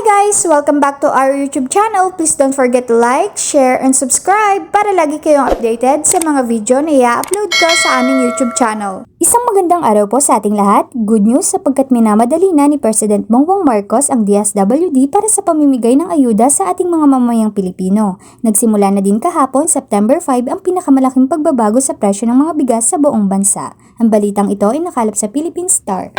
guys! Welcome back to our YouTube channel. Please don't forget to like, share, and subscribe para lagi kayong updated sa mga video na i-upload ko sa aming YouTube channel. Isang magandang araw po sa ating lahat. Good news sapagkat minamadali na ni President Bongbong Marcos ang DSWD para sa pamimigay ng ayuda sa ating mga mamayang Pilipino. Nagsimula na din kahapon, September 5, ang pinakamalaking pagbabago sa presyo ng mga bigas sa buong bansa. Ang balitang ito ay nakalap sa Philippine Star.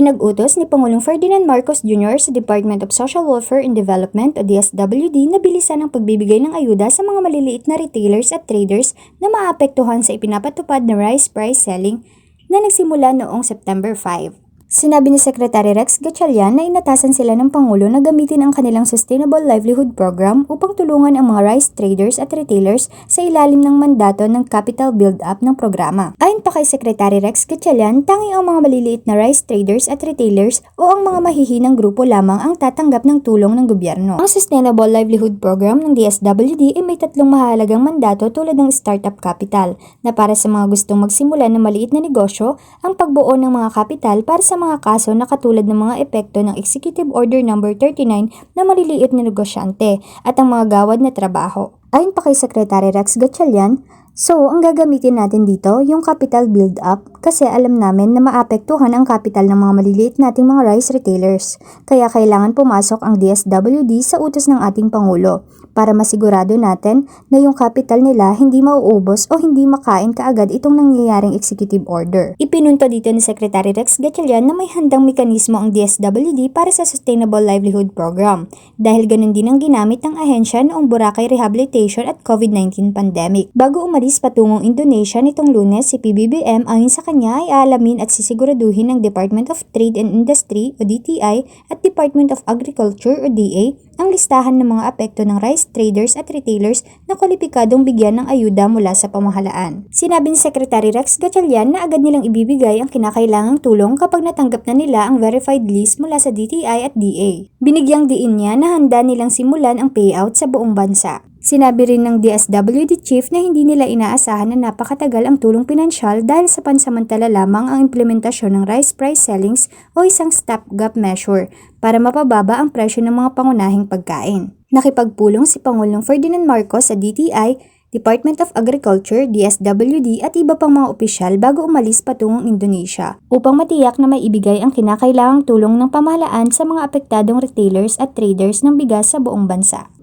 Ipinag-utos ni Pangulong Ferdinand Marcos Jr. sa Department of Social Welfare and Development o DSWD na bilisan ang pagbibigay ng ayuda sa mga maliliit na retailers at traders na maapektuhan sa ipinapatupad na rice price selling na nagsimula noong September 5. Sinabi ni Secretary Rex Gatchalian na inatasan sila ng Pangulo na gamitin ang kanilang Sustainable Livelihood Program upang tulungan ang mga rice traders at retailers sa ilalim ng mandato ng capital build-up ng programa. Ayon pa kay Secretary Rex Gatchalian, tanging ang mga maliliit na rice traders at retailers o ang mga mahihinang grupo lamang ang tatanggap ng tulong ng gobyerno. Ang Sustainable Livelihood Program ng DSWD ay may tatlong mahalagang mandato tulad ng startup capital na para sa mga gustong magsimula ng maliit na negosyo, ang pagbuo ng mga kapital para sa mga kaso na katulad ng mga epekto ng Executive Order No. 39 na maliliit na negosyante at ang mga gawad na trabaho. Ayon pa kay Secretary Rex Gatchalian, So, ang gagamitin natin dito, yung capital build-up, kasi alam namin na maapektuhan ang capital ng mga maliliit nating mga rice retailers. Kaya kailangan pumasok ang DSWD sa utos ng ating Pangulo para masigurado natin na yung capital nila hindi mauubos o hindi makain kaagad itong nangyayaring executive order. Ipinunto dito ni Secretary Rex Gatchalian na may handang mekanismo ang DSWD para sa Sustainable Livelihood Program dahil ganun din ang ginamit ng ahensya noong Boracay Rehabilitation at COVID-19 pandemic. Bago umalis patungong Indonesia nitong lunes, si PBBM ayon sa kanya ay aalamin at sisiguraduhin ng Department of Trade and Industry o DTI at Department of Agriculture o DA ang listahan ng mga apekto ng rice traders at retailers na kwalipikadong bigyan ng ayuda mula sa pamahalaan. Sinabi ni Secretary Rex Gatchalian na agad nilang ibibigay ang kinakailangang tulong kapag natanggap na nila ang verified list mula sa DTI at DA. Binigyang diin niya na handa nilang simulan ang payout sa buong bansa. Sinabi rin ng DSWD chief na hindi nila inaasahan na napakatagal ang tulong pinansyal dahil sa pansamantala lamang ang implementasyon ng rice price sellings o isang stopgap measure para mapababa ang presyo ng mga pangunahing pagkain. Nakipagpulong si Pangulong Ferdinand Marcos sa DTI, Department of Agriculture, DSWD at iba pang mga opisyal bago umalis patungong Indonesia upang matiyak na may ibigay ang kinakailangang tulong ng pamahalaan sa mga apektadong retailers at traders ng bigas sa buong bansa.